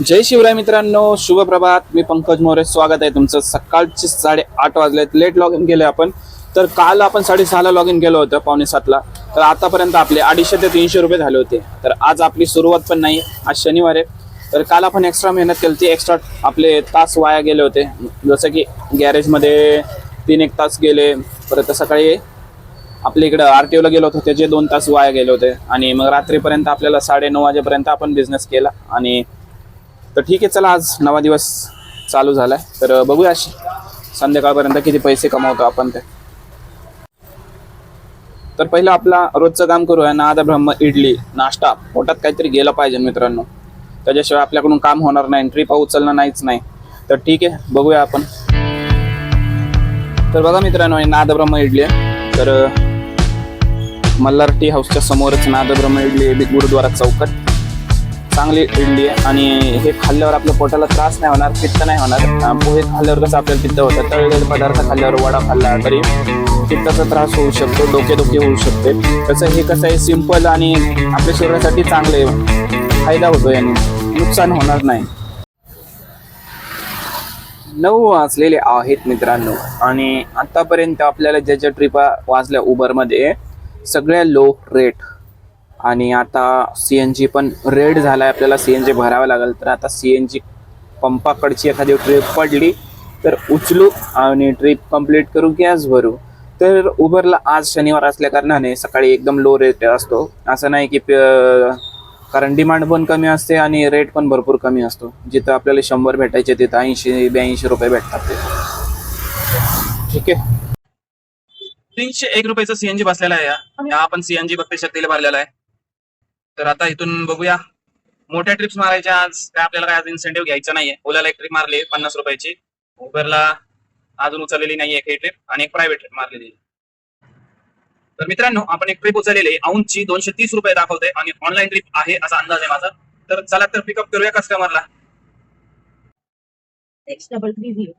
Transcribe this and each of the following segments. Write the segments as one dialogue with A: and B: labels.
A: जय शिवराय मित्रांनो शुभ प्रभात. मी पंकज मोरे. स्वागत आहे तुमचं सकाळचे साडे आठ वाजलेत. लेट लॉग इन केले आपण. तर काल आपण साडेसहाला लॉग इन केलं होतं पावणे सातला. तर आतापर्यंत आपले अडीचशे ते तीनशे रुपये झाले होते. तर आज आपली सुरुवात पण नाही. आज शनिवार आहे. तर काल आपण एक्स्ट्रा मेहनत केली होती. एक्स्ट्रा आपले तास वाया गेले होते. जसं की गॅरेजमध्ये तीन एक तास गेले. परत सकाळी आपल्या इकडं आर टी ओला गेलो होतो. त्याचे दोन तास वाया गेले होते. आणि मग रात्रीपर्यंत आपल्याला साडे नऊ वाजेपर्यंत आपण बिझनेस केला. आणि तर ठीक आहे चला आज नवा दिवस चालू झालाय. तर बघूया अशी संध्याकाळपर्यंत किती पैसे कमावतो आपण ते. तर पहिलं आपला रोजचं काम करूया. नाद ब्रह्म इडली नाश्ता. पोटात काहीतरी गेलं पाहिजे मित्रांनो. त्याच्याशिवाय आपल्याकडून काम होणार नाही. ट्रिप उचलणं नाहीच नाही. तर ठीक आहे बघूया आपण. तर बघा मित्रांनो हे नाद ब्रह्म इडली आहे. तर मल्हार टी हाऊसच्या समोरच नाद ब्रह्म इडली आहे गुरुद्वारा चौकट. चांगली इडली आहे आणि हे खाल्ल्यावर आपल्या पोटाला त्रास नाही होणार पित्त नाही होणार. पोहे खाल्ल्यावर कसं आपल्याला पित्त होतं? तळलेले पदार्थ खाल्ल्यावर वडा खाल्ला तरी पित्ताचा त्रास होऊ शकतो डोकेदुखी होऊ शकते. तसं हे कसं आहे सिंपल आणि आपल्या शरीरासाठी चांगले फायदा होतो याने नुकसान होणार नाही. नऊ वाजलेले आहेत मित्रांनो आणि आतापर्यंत आपल्याला ज्या ज्या ट्रिपा वाजल्या उबरमध्ये सगळ्या लो रेट आणि आता सी एन जी पण रेड झाला आहे आपल्याला सी एन जी भरावं लागेल. तर आता सी एन जी पंपाकडची एखादी ट्रिप पडली तर उचलू आणि ट्रिप कंप्लीट करू गॅस भरू. तर उबरला आज शनिवार असल्या कारणाने सकाळी एकदम लो रेट असतो. असं नाही की कारण डिमांड पण कमी असते आणि रेट पण भरपूर कमी असतो. जिथं आपल्याला शंभर भेटायचे तिथं ऐंशी ब्याऐंशी रुपये भेटतात. ते ठीक आहे? तीनशे एक रुपयाचा सीएनजी बसलेला आहे. या- आणि हा आपण सीएनजी बघते शक्तीला भरलेला आहे. तर आता इथून बघूया. मोठ्या ट्रिप्स मारायच्या आज. काय आपल्याला काय आज इन्सेंटिव्ह घ्यायचा नाहीये. ओलाला एक ट्रिप मारली पन्नास रुपयाची. उबरला अजून उचललेली नाही एक ट्रिप आणि एक प्रायव्हेट ट्रिप मारलेली. तर मित्रांनो आपण एक ट्रिप उचललेली आहे. दोनशे तीस रुपये दाखवते आणि ऑनलाईन ट्रिप आहे असा अंदाज आहे माझा. तर चला तर पिकअप करूया कस्टमरला
B: सिक्स डबल थ्री झिरो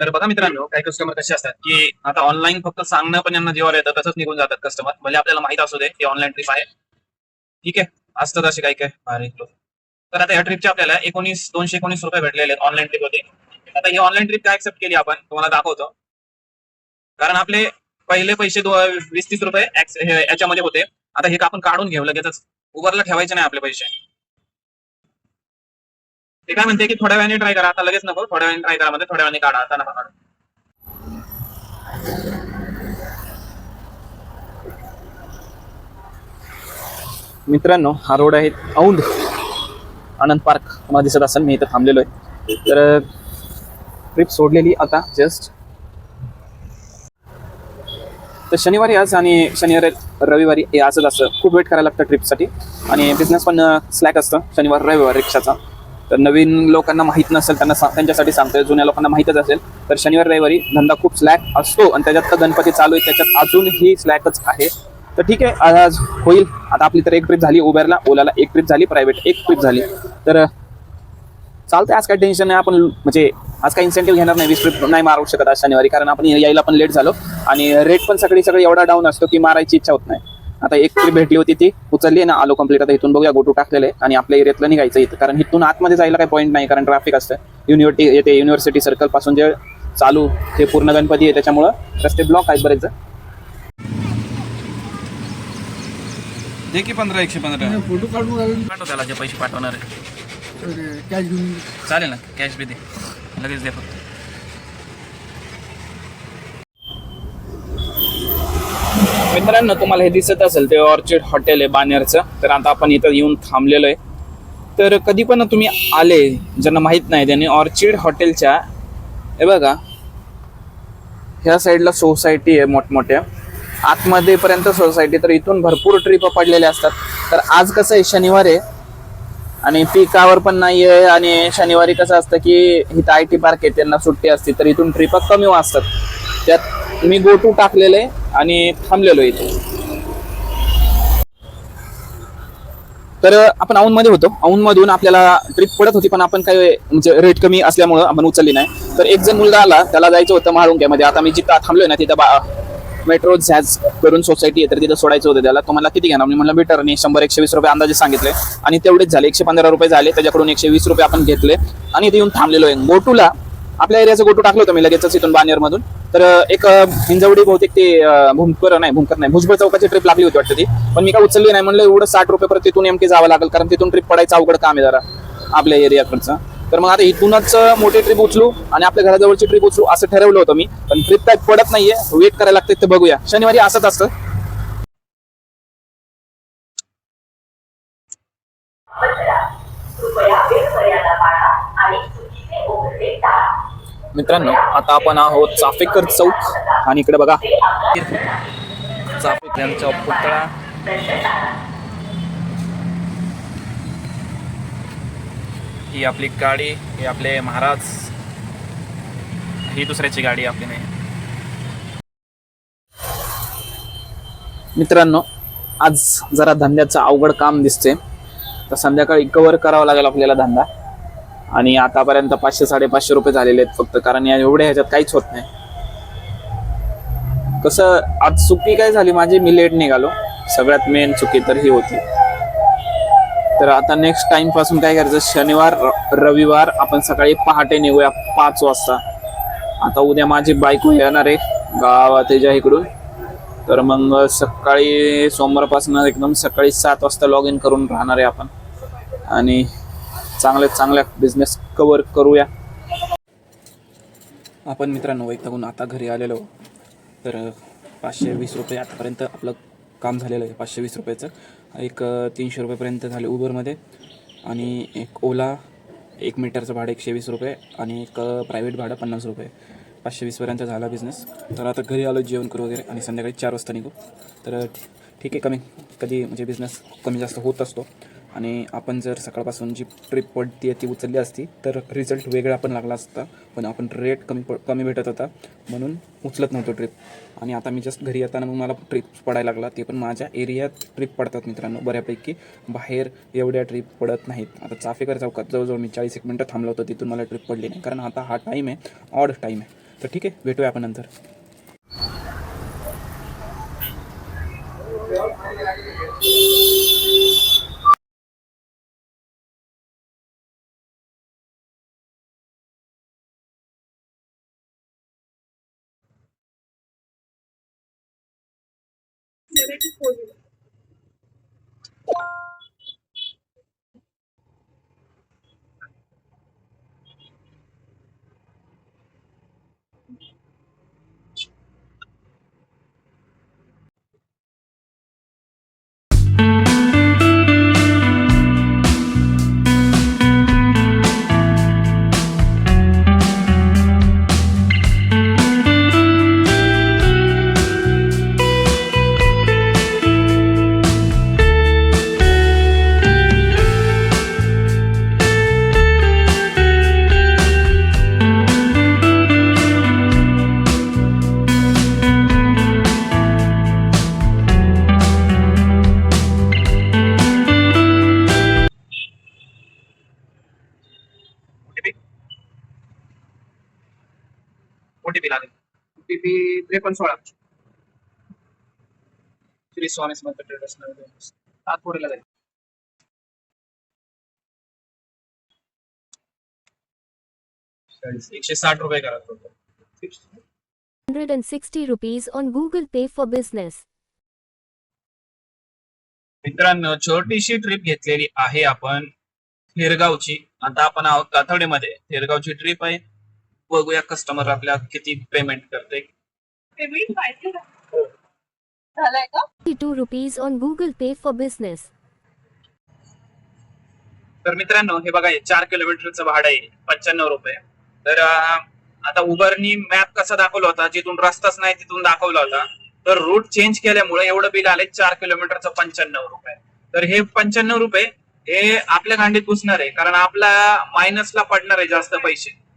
A: तर बघा मित्रांनो काही कस्टमर कसे असतात की आता ऑनलाईन फक्त सांगणं पण यांना जेव्हा येतं तसंच निघून जातात कस्टमर म्हणजे आपल्याला माहीत असू दे की ऑनलाईन ट्रिप आहे. ठीक आहे? असतात असे काही काय भारी. तर आता या ट्रिपचे आपल्याला एकोणीस दोनशे एकोणीस रुपये भेटलेले आहेत ऑनलाईन ट्रिप होते आता ही ऑनलाईन ट्रिप काय एक्सेप्ट केली आपण? तुम्हाला दाखवतो. कारण आपले पहिले पैसे दो- वीस तीस रुपये याच्यामध्ये होते. आता हे आपण काढून घेऊ लगेचच. उबरला ठेवायचे नाही आपले पैसे. ते काय म्हणते की थोड्या वेळाने ट्राय करा. आता लगेच नको. थोड्या वेळाने ट्राय करा म्हणजे थोड्या वेळाने काढा. आता नका मित्रांनो हा रोड आहे औंध आनंद पार्क. तुम्हाला दिसत असेल मी इथं थांबलेलो आहे. तर ट्रिप सोडलेली आता जस्ट तर शनिवारी आज आणि शनिवारी रविवारी हे असंच असतं. खूप वेट करायला लागतं ट्रिपसाठी आणि बिझनेस पण स्लॅक असतं. शनिवार रविवार रिक्षाचा. तर नवीन लोकांना माहीत नसेल त्यांना सा- त्यांच्यासाठी सांगतोय जुन्या लोकांना माहीतच असेल तर शनिवार रविवारी धंदा खूप स्लॅक असतो आणि त्याच्यात तर गणपती चालू आहे त्याच्यात अजूनही स्लॅकच आहे. तर ठीक आहे आज होईल. आता आपली तर एक ट्रिप झाली उबेरला ओलाला एक ट्रिप झाली प्रायव्हेट एक ट्रिप झाली. तर चालतंय आज काही टेन्शन नाही आपण म्हणजे आज काही इन्सेंटिव्ह घेणार नाही वीस ट्रिप नाही मारू शकत आज शनिवारी कारण आपण यायला पण लेट झालो. आणि रेट पण सगळी सगळी एवढा डाऊन असतो की मारायची इच्छा होत नाही. आता एक ट्रिप भेटली होती ती उचलली ना आलो कंप्लीट आता इथून बघूया गोटू टाकलेले आहे आणि आपल्या एरियातलं निघायचं इथं. कारण इथून आतमध्ये जायला काही पॉईंट नाही कारण ट्रॅफिक असतं. युनिव्हर्सिटी येते युनिव्हर्सिटी सर्कलपासून जे चालू हे पूर्ण गणपती आहे त्याच्यामुळं रस्ते ब्लॉक आहेत बरेच
C: दे की पंधरा एकशे पंधरा.
D: फोटो काढून
A: पाठव त्याला जे पैसे पाठवणार आहे.
D: कॅश घेऊन
A: चालेल ना कॅश बी दे. लगेच दे फक्त. मित्रांनो तुम्हाला हे दिसत असेल ते ऑर्चिड हॉटेल आहे बानेरचं. तर आता आपण इथं येऊन थांबलेलो आहे. तर कधी पण तुम्ही आले ज्यांना माहीत नाही त्यांनी ऑर्चिड हॉटेलच्या हे बघा ह्या साईडला सोसायटी आहे मोठमोठ्या. आतमध्येपर्यंत सोसायटी तर इथून भरपूर ट्रिप पडलेल्या असतात. तर आज कसं आहे शनिवार आहे. आणि पिकावर पण नाही आहे आणि शनिवारी कसं असतं की इथं आय टी पार्क आहे त्यांना सुट्टी असते तर इथून ट्रिप कमी वाजतात त्यात मी गो टू टाकलेलं आहे आणि थांबलेलो इथे. तर आपण औंधमध्ये होतो. औंधमधून आपल्याला ट्रिप पडत होती पण आपण काय म्हणजे रेट कमी असल्यामुळं आपण उचलली नाही. तर एक जण मुलगा आला त्याला जायचं होतं महाळुंग्यामध्ये. आता मी जिथं थांबलोय ना तिथं बा मेट्रो झॅज करून सोसायटी आहे तर तिथं सोडायचं होतं त्याला. तुम्हाला किती घेणार? मी म्हणलं मीटरने शंभर एकशे वीस रुपये अंदाजे सांगितले. आणि तेवढेच झाले. एकशे पंधरा रुपये झाले. त्याच्याकडून एकशे वीस रुपये आपण घेतले. आणि इथे येऊन थांबलेलो आहे. गोटूला आपल्या एरियाचं गोटू टाकलं होतं मी लगेचच इथून बानेरमधून. तर एक हिंजवडी बहुतेक ते भूमकर नाही भूमकर नाही भुजबळ चौकाची ट्रिप लागली होती वाटतं ती. पण मी काय उचलली नाही म्हणलं एवढं साठ रुपये परत तिथून एमटी जावं लागेल कारण तिथून ट्रिप पडायचं अवघड काम आहे जरा आपल्या एरियाकडचं तर मग आता इथूनच मोठी ट्रिप उचलू आणि आपल्या घराजवळची ट्रिप उचलू असं ठरवलं होतं मी. पण ट्रिप काय पडत नाहीये वेट करायला लागते ते बघूया. शनिवारी असंच असतं. मित्रांनो आता आपण आहोत चाफेकर चौक. आणि इकडे बघा.
C: चाफेकर यांचा पुतळा. ही आपली गाडी ही आपले महाराज. ही दुसऱ्याची गाडी आपली. नाही
A: मित्रांनो आज जरा धंद्याचं अवघड काम दिसते तर संध्याकाळी कव्हर करावा लागेल आपल्याला धंदा. आणि आतापर्यंत पाचशे साडेपाचशे रुपये झालेले आहेत फक्त कारण या एवढ्या ह्याच्यात काहीच होत नाही. कसं आज चुकी काय झाली? माझी मी लेट निघालो. सगळ्यात मेन चुकी तर ही होती. तर आता नेक्स्ट टाइमपासून काय करायचं? शनिवार र- रविवार आपण सकाळी पहाटे निघूया पाच वाजता. आता उद्या माझी बायको येणार आहे गावात त्याच्या इकडून. तर मग सकाळी सोमवारपासून एकदम सकाळी सात वाजता लॉग इन करून राहणार आहे आपण. आणि चांगल्या चांगल्या बिझनेस कवर करूया. आपण मित्रांनो वैतागून आता घरी आलेलो. तर पाचशे वीस रुपये आतापर्यंत आपलं काम झालेलं आहे पाचशे वीस रुपयाचं. एक तीनशे रुपयेपर्यंत झाले उबरमध्ये आणि एक ओला एक मीटरचं भाडं एकशे वीस रुपये आणि एक प्रायव्हेट भाडं पन्नास रुपये. पाचशे वीसपर्यंत झाला बिझनेस तर आता घरी आलो जेवण करू वगैरे आणि संध्याकाळी चार वाजता निघू. तर ठीक आहे कमी कधी म्हणजे बिझनेस कमी जास्त होत असतो. आणि आपण जर सकाळपासून जी ट्रिप पडती ती उचलली असती तर रिझल्ट वेगळा पण लागला असता. पण आपण रेट कमी प कमी भेटत होता. म्हणून उचलत नव्हतो ट्रिप आणि आता मी जस्ट घरी येताना मग मला ट्रिप पडायला लागला. ते पण माझ्या एरियात ट्रिप पडतात मित्रांनो बऱ्यापैकी. बाहेर एवढ्या ट्रिप पडत नाहीत. आता चाफेकर चौकात जवळजवळ मी चाळीस एक मिनटं थांबलो होतो तिथून मला ट्रिप पडली नाही. कारण आता हा टाईम आहे ऑड टाईम आहे. तर ठीक आहे भेटूया आपण नंतर. me. त्रेपन्न सोळा. श्री स्वामी समर्थ ट्रेडर्स जाईल
C: एकशे साठ रुपये करा total.
B: 160 rupees on Google Pay for Business.
C: मित्रांनो छोटीशी ट्रिप घेतलेली आहे आपण थिरगावची. आता आपण आहोत काथोडीमध्ये थिरगावची ट्रिप आहे. बघूया कस्टमर आपल्या किती पेमेंट करते
D: झालाय का?
B: 52 rupees on Google Pay for Business.
C: तर मित्रांनो हे बघा हे चार किलोमीटरचं भाडं आहे. पंच्याण्णव रुपये. तर अं, आता उबरनी मॅप कसा दाखवला होता? जिथून रस्ताच नाही तिथून दाखवला होता. तर रूट चेंज केल्यामुळे एवढं बिल आले चार किलोमीटरचं पंच्याण्णव रुपये. तर हे पंच्याण्णव रुपये हे आपल्या गांडीत घुसणार आहे. कारण आपला मायनसला पडणार आहे जास्त पैसे.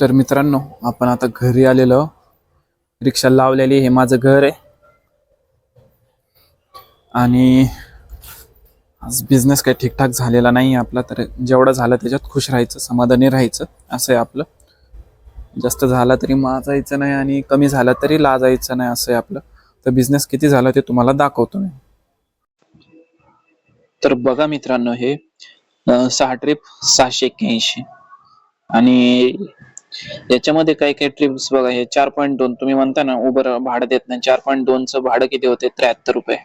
A: तर मित्रांनो आपण आता घरी आलेलो रिक्षा लावलेली हे माझं घर आहे. आणि आज बिझनेस काही ठीकठाक झालेला नाही आपला तर जेवढं झालं त्याच्यात खुश राहायचं समाधानी राहायचं असं आहे आपलं. जास्त झाला तरी माजायचं नाही आणि कमी झाला तरी लाजायचं नाही असं आहे आपलं. तर बिझनेस किती झाला ते तुम्हाला दाखवतो मी. तर बघा मित्रांनो हे सहा ट्रिप सहाशे एक्क्याऐंशी. आणि याच्यामध्ये काही काही ट्रिप्स बघा हे चार पॉईंट दोन तुम्ही म्हणता ना उबर भाडं देत नाही. चार पॉईंट दोनचं भाडं किती होते? त्र्याहत्तर रुपये.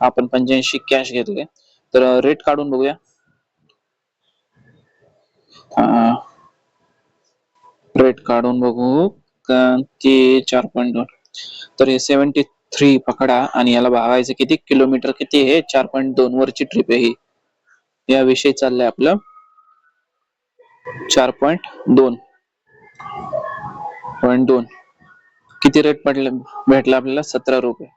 A: आपण पंच्याऐंशी कॅश घेतले तर रेट काढून बघूया. रेट काढून बघू. का- ते चार पॉईंट दोन. तर हे सेव्हन्टी थ्री पकडा आणि याला भागायचं किती? किलोमीटर किती आहे? चार पॉईंट दोन वरची ट्रिप आहे ही. याविषयी चाललंय आपलं चार पॉईंट दोन. पॉईंट दोन. किती रेट पडले भेटला आपल्याला? सतरा रुपये.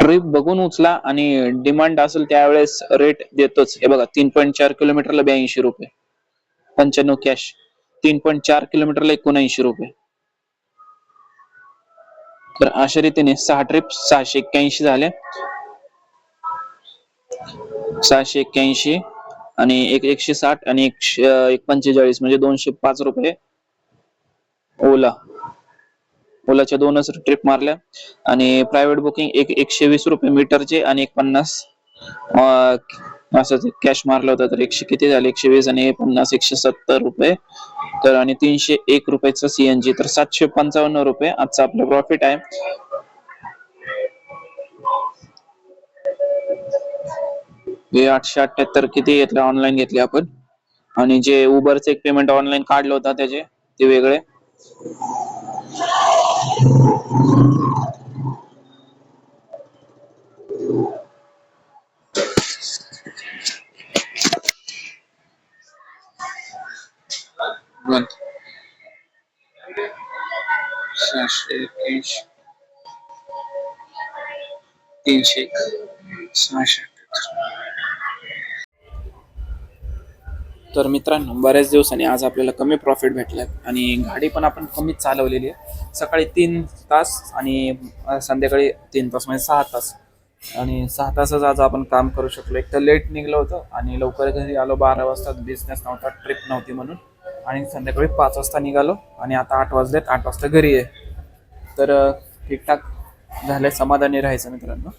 A: ट्रिप बघून उचला आणि डिमांड असेल त्यावेळेस रेट देतोच. हे बघा तीन पॉईंट चार किलोमीटरला ब्याऐंशी रुपये. पंच्याण्णव कॅश तीन पॉईंट चार किलोमीटरला एकोणऐंशी रुपये. तर अशा रीतीने सहा ट्रिप सहाशे एक्क्याऐंशी झाले. सहाशे एक्क्याऐंशी. आणि एक एकशे साठ आणि एकशे एक पंचेचाळीस म्हणजे दोनशे पाच रुपये ओला. ओलाच्या दोनच ट्रिप मारल्या. आणि प्रायव्हेट बुकिंग एक एकशे वीस रुपये मीटरचे आणि एक पन्नास असं कॅश मारलं होतं. तर एकशे किती झाले? एकशे वीस आणि पन्नास एकशे सत्तर रुपये. तर आणि तीनशे एक रुपयाचं सीएनजी तर सातशे पंचावन्न रुपये आजचा आपलं प्रॉफिट आहे. हे आठशे अठ्याहत्तर किती घेतले? ऑनलाईन घेतले आपण. आणि जे उबरचे एक पेमेंट ऑनलाईन काढलं होतं त्याचे ते वेगळे. सहाशे एक्क्याऐंशी तीनशे सहाशे तर मित्रांनो बऱ्याच दिवसांनी आज आपल्याला कमी प्रॉफिट भेटलाय आणि गाडी पण आपण कमीच चालवलेली आहे. सकाळी तीन तास आणि संध्याकाळी तीन तास म्हणजे सहा तास. आणि सहा तासच आज आपण काम करू शकलो. एक तर लेट निघलं होतं आणि लवकर घरी आलो बारा वाजता बिझनेस नव्हता ट्रिप नव्हती म्हणून. आणि संध्याकाळी पाच वाजता निघालो आणि आता आठ वाजलेत आठ वाजता घरी आहे. तर ठीकठाक झालं समाधानी राहायचं मित्रांनो.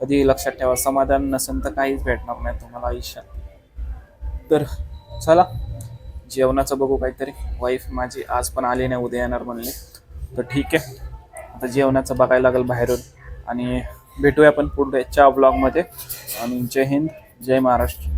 A: कधी लक्षात ठेवा समाधान नसेल तर काहीच भेटणार नाही तुम्हाला आयुष्यात. तर चला जेवणाचं बघू काहीतरी. वाईफ माझी आज पण आली नाही उद्या येणार म्हणले. तर ठीक आहे. आता जेवणाचं बघायला लागेल बाहेरून. आणि भेटूया आपण पुढच्या ब्लॉगमध्ये आणि जय हिंद जय महाराष्ट्र.